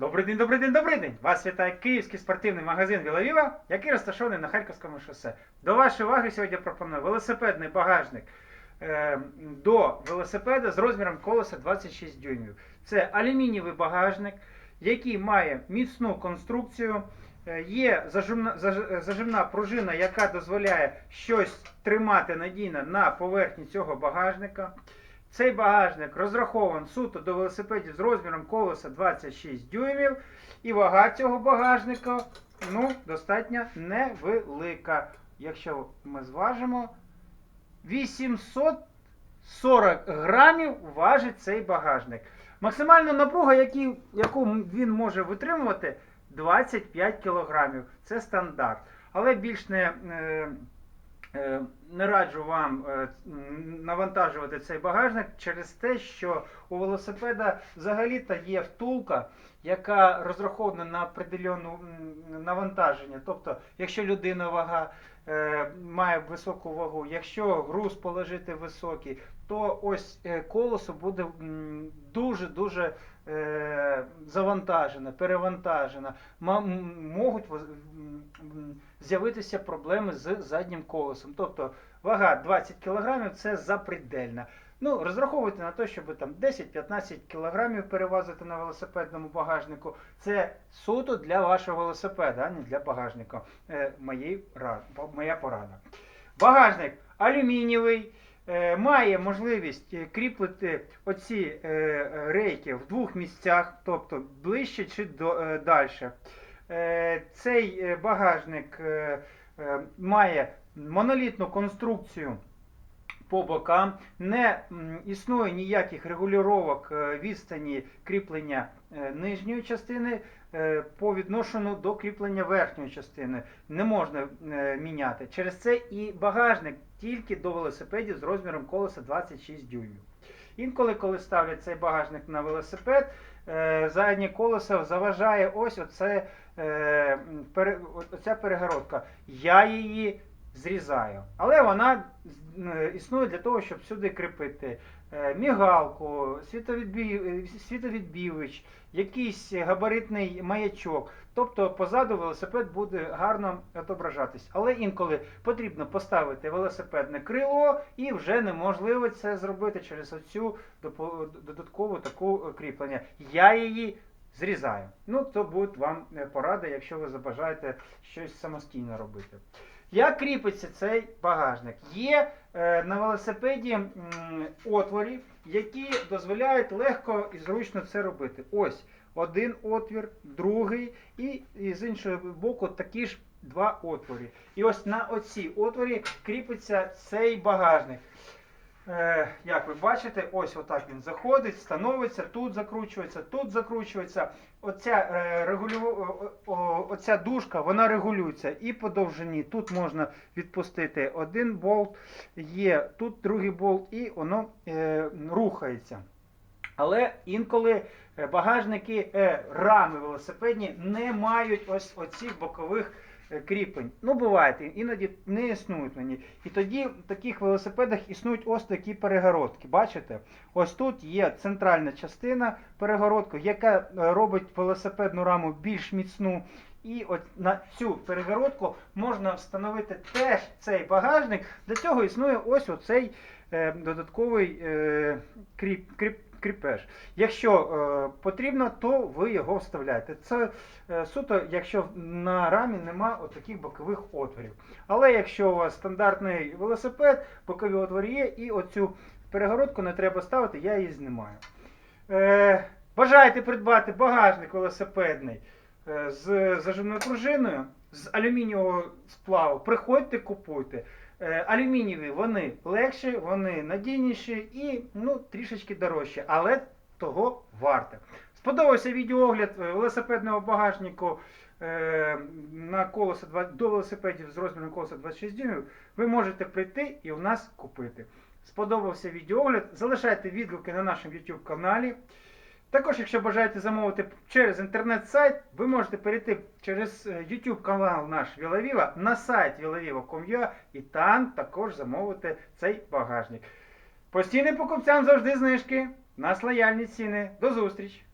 Добрий день, добрий день, добрий день! Вас вітає київський спортивний магазин Вілавіва, який розташований на Харківському шосе. До вашої уваги сьогодні пропоную велосипедний багажник е, до велосипеда з розміром колеса 26 дюймів. Це алюмінієвий багажник, який має міцну конструкцію. Е, Є зажимна, зажимна пружина, яка дозволяє щось тримати надійно на поверхні цього багажника. Цей багажник розрахований суто до велосипедів з розміром колеса 26 дюймів. І вага цього багажника ну, достатньо невелика. Якщо ми зважимо, 840 грамів важить цей багажник. Максимальна напруга, яку він може витримувати, 25 кілограмів. Це стандарт. Але більш не. Е, Не раджу вам е, навантажувати цей багажник через те, що у велосипеда взагалі-то є втулка, яка розрахована на определенне навантаження. Тобто, якщо людина вага е, має високу вагу, якщо груз положити високий, то ось колесо буде дуже-дуже е. Ма- м- Можуть з'явитися проблеми з заднім колесом. Тобто вага 20 кг це запредельна. Ну, розраховуйте на те, щоб там 10-15 кг перевозити на велосипедному багажнику. Це суто для вашого велосипеда, а не для багажника. Е, моя порада. Багажник алюмінієвий. Е, Має можливість е, кріпити оці е, рейки в двох місцях, тобто ближче чи далі. Цей багажник має монолітну конструкцію по бокам, не існує ніяких регулювання відстані кріплення нижньої частини по відношенню до кріплення верхньої частини. Не можна е, міняти. Через це і багажник тільки до велосипедів з розміром колеса 26 дюймів. Інколи, коли ставлять цей багажник на велосипед, е, заднє колесо заважає ось оце, е, оця перегородка. Я її зрізаю. Але вона існує для того, щоб сюди кріпити е, мігалку, світовідбій, е, світовідбівич, якийсь габаритний маячок. Тобто позаду велосипед буде гарно відображатись. Але інколи потрібно поставити велосипедне крило і вже неможливо це зробити через оцю додаткову таку е, кріплення. Я її зрізаю. Ну, то буде вам е, порада, якщо ви забажаєте щось самостійно робити. Як кріпиться цей багажник? Є е, на велосипеді м, отвори, які дозволяють легко і зручно це робити. Ось один отвір, другий, і, і з іншого боку такі ж два отвори. І ось на оці отворі кріпиться цей багажник. Е, як ви бачите, ось отак він заходить, становиться, тут закручується, тут закручується. Оця, е, регулю... оця дужка, вона регулюється і по довжині. Тут можна відпустити один болт, є тут другий болт, і воно е, рухається. Але інколи е, багажники, е, рами велосипедні не мають ось оцих бокових кріплень. Ну, буває, іноді не існують мені. І тоді в таких велосипедах існують ось такі перегородки. Бачите? Ось тут є центральна частина перегородки, яка е, робить велосипедну раму більш міцну. І от на цю перегородку можна встановити теж цей багажник. Для цього існує ось оцей е, додатковий е, кріп, кріп, кріпеж. Якщо е, потрібно, то ви його вставляєте. Це е, суто, якщо на рамі нема отаких бокових отворів. Але якщо у вас стандартний велосипед, бокові отвори є, і оцю перегородку не треба ставити, я її знімаю. Е, бажаєте придбати багажник велосипедний е, з зажимною пружиною, з алюмінієвого сплаву, приходьте, купуйте. Е, Алюмінієві вони легші, вони надійніші і ну, трішечки дорожчі, але того варте. Сподобався відеоогляд е, велосипедного багажнику е, на колесо до велосипедів з розміром колеса 26 дюймів. Ви можете прийти і у нас купити. Сподобався відеоогляд. Залишайте відгуки на нашому YouTube каналі. Також, якщо бажаєте замовити через інтернет-сайт, ви можете перейти через е, YouTube канал наш Вілавіва на сайт vilaviva.com.ua і там також замовити цей багажник. Постійним покупцям завжди знижки. Нас лояльні ціни. До зустрічі!